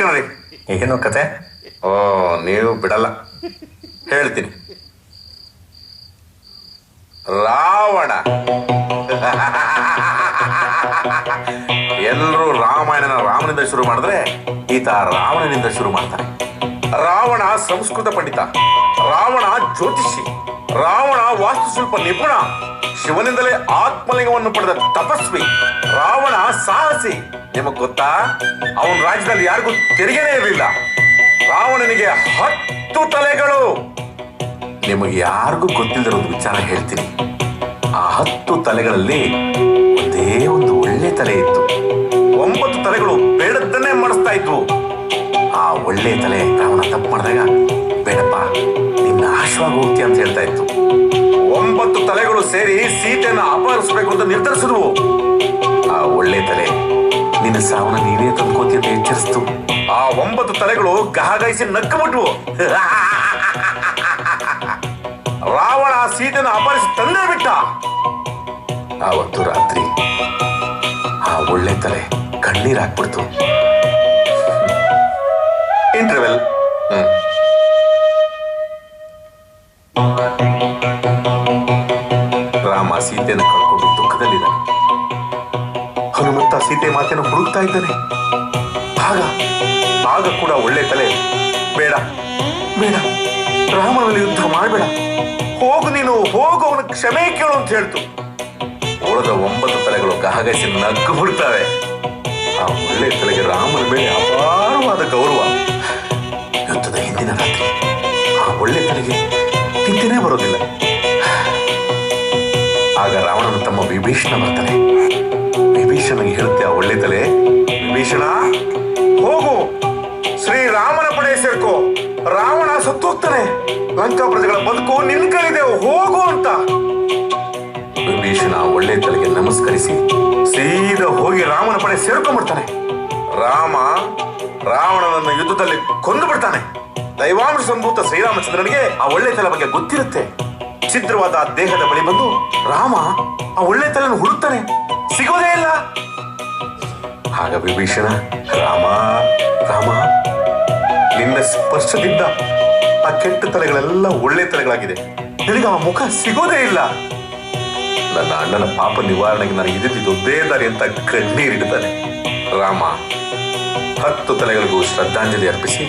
ಕಣ್ರಿ ಏನು ಕತೆ? ಓ, ನೀವು ಬಿಡಲ್ಲ. ಹೇಳ್ತೀನಿ. ರಾವಣ. ಎಲ್ಲರೂ ರಾಮಾಯಣನ ರಾಮನಿಂದ ಶುರು ಮಾಡಿದ್ರೆ ಈತ ರಾವಣನಿಂದ ಶುರು ಮಾಡ್ತಾನೆ. ರಾವಣ ಸಂಸ್ಕೃತ ಪಂಡಿತ. ರಾವಣ ಜ್ಯೋತಿಷಿ. ರಾವಣ ಸ್ವಲ್ಪ ನಿಪುಣ. ಶಿವನಿಂದಲೇ ಆತ್ಮಲಿಂಗವನ್ನು ಪಡೆದ ತಪಸ್ವಿ. ರಾವಣ ಸಾಹಸಿ. ನಿಮಗ್ ಗೊತ್ತಾ? ಅವನ ರಾಜ್ಯದಲ್ಲಿ ಯಾರಿಗೂ ತೆರಿಗೆನೇ ಇರಲಿಲ್ಲ. ರಾವಣನಿಗೆ ಹತ್ತು ತಲೆಗಳು. ನಿಮಗೆ ಯಾರಿಗೂ ಗೊತ್ತಿಲ್ಲದ ಒಂದು ವಿಚಾರ ಹೇಳ್ತೀನಿ. ಆ ಹತ್ತು ತಲೆಗಳಲ್ಲಿ ಒಂದೇ ಒಂದು ಒಳ್ಳೆ ತಲೆ ಇತ್ತು. ಒಂಬತ್ತು ತಲೆಗಳು ಬೇಡದ್ದನ್ನೇ ಮಾಡಿಸ್ತಾ ಇದ್ವು. ಆ ಒಳ್ಳೆ ತಲೆ ರಾವಣ ತಪ್ಪು ಮಾಡಿದಾಗ ಸೇರಿ ಸೀತೆಯನ್ನು ಅಪಹರಿಸಬೇಕು ಅಂತ ನಿರ್ಧರಿಸಿದ್ವು ಆ ಒಳ್ಳೆ ತಲೆ, ನಿನ್ನ ಸಾವನ್ನ ನೀವೇ ತಂದ್ಕೋತಿ ಅಂತ ಎಚ್ಚರಿಸ್ತು. ಆ ಒಂಬತ್ತು ತಲೆಗಳು ಗಹಗಾಯಿಸಿ ನಕ್ಕಬಿಟ್ವು. ರಾವಣ ಸೀತೆಯನ್ನು ಅಪಹರಿಸಿ ತಂದೇ ಬಿಟ್ಟ. ಆವತ್ತು ರಾತ್ರಿ ಆ ಒಳ್ಳೆ ತಲೆ ಕಣ್ಣೀರ್ ಸೀತೆಯನ್ನು ಕಳ್ಕೊಂಡು ದುಃಖದಲ್ಲಿದ್ದಾನೆ. ಹನುಮಂತ ಸೀತೆ ಮಾತೆಯನ್ನು ಹುಡುಕ್ತಾ ಇದ್ದಾನೆ. ಆಗ ಆಗ ಕೂಡ ಒಳ್ಳೆ ತಲೆ. ಬೇಡ ಬೇಡ, ರಾಮನಲ್ಲಿ ಯುದ್ಧ ಮಾಡಬೇಡ. ಹೋಗು ನೀನು, ಹೋಗು, ಅವನ ಕ್ಷಮೆ ಕೇಳು ಅಂತ ಹೇಳ್ತು. ಉಳಿದ ಒಂಬತ್ತು ತಲೆಗಳು ಗಹಗಸಿ ನಗ್ಗು ಬಿಡ್ತಾವೆ ಆ ಒಳ್ಳೆ ತಲೆಗೆ ರಾಮನ ಮೇಲೆ ಅಪಾರವಾದ ಗೌರವ. ಯುದ್ಧದ ಹಿಂದಿನ ರಾತ್ರಿ ಆ ಒಳ್ಳೆ ತಲೆಗೆ ತಿಂತಿನೇ ಬರೋದಿಲ್ಲ. ರಾವಣನ ತಮ್ಮ ವಿಭೀಷಣ ಬರ್ತಾನೆ ವಿಭೀಷಣನಿಗೆ ಹೇಳುತ್ತೆ ಆ ಒಳ್ಳೆ ತಲೆ, ವಿಭೀಷಣ, ಹೋಗು. ಶ್ರೀರಾಮನ ಪಡೆ ಸೇರ್ಕೋ. ರಾವಣ ಸತ್ತೋಗ್ತಾನೆ. ಲಂಕಾ ಪ್ರಜೆಗಳ ಬದುಕು ನಿನ್ ಕೈದೆ ಹೋಗು ಅಂತ. ವಿಭೀಷಣ ಒಳ್ಳೆ ತಲೆಗೆ ನಮಸ್ಕರಿಸಿ ಸೀದಾ ಹೋಗಿ ರಾಮನ ಪಡೆ ಸೇರ್ಕೊಂಡ್ಬಿಡ್ತಾನೆ. ರಾಮ ರಾವಣನನ್ನು ಯುದ್ಧದಲ್ಲಿ ಕೊಂದು ಬಿಡ್ತಾನೆ. ದೈವಾಂಶ ಸಂಭೂತ ಶ್ರೀರಾಮಚಂದ್ರನಿಗೆ ಆ ಒಳ್ಳೆ ತಲೆ ಬಗ್ಗೆ ಗೊತ್ತಿರುತ್ತೆ. ಛಿದ್ರವಾದ ದೇಹದ ಬಳಿ ಬಂದು ರಾಮ ಆ ಒಳ್ಳೆ ತಲೆಯನ್ನು ಹುಡುಕ್ತಾನೆ. ಸಿಗೋದೇ ಇಲ್ಲ. ಆಗ ವಿಭೀಷಣ, ರಾಮ ರಾಮ, ನಿನ್ನ ಸ್ಪರ್ಶದಿಂದ ಆ ಕೆಟ್ಟ ತಲೆಗಳೆಲ್ಲ ಒಳ್ಳೆ ತಲೆಗಳಾಗಿದೆ. ನಿನಗೆ ಆ ಮುಖ ಸಿಗೋದೇ ಇಲ್ಲ. ನನ್ನ ಅಣ್ಣನ ಪಾಪ ನಿವಾರಣೆಗೆ ನನಗೆ ಇದ್ದಿದ್ದು ಒಂದೇ ದಾರಿ ಅಂತ ಕಣ್ಣೀರಿಡ್ತಾನೆ ರಾಮ, ಹತ್ತು ತಲೆಗಳಿಗೂ ಶ್ರದ್ಧಾಂಜಲಿ ಅರ್ಪಿಸಿ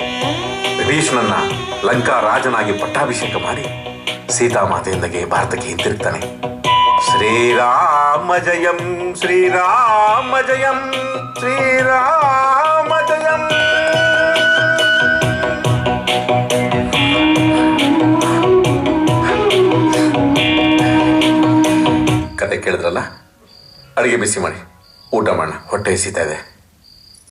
ವಿಭೀಷಣನ್ನ ಲಂಕಾ ರಾಜನಾಗಿ ಪಟ್ಟಾಭಿಷೇಕ ಮಾಡಿ. ಸೀತಾಮಾತೆಯೊಂದಿಗೆ ಭಾರತಕ್ಕೆ ಹಿಂತಿರುಗ್ತಾನೆ. ಶ್ರೀರಾಮ ಜಯಂ ಶ್ರೀರಾಮ ಜಯಂ ಶ್ರೀರಾಮ ಜಯಂ. ಕತೆ ಕೇಳಿದ್ರಲ್ಲ? ಅಡುಗೆ ಬಿಸಿ ಮಾಡಿ, ಊಟ ಮಾಡೋಣ. ಹೊಟ್ಟೆ ಹಸಿತಾ ಇದೆ.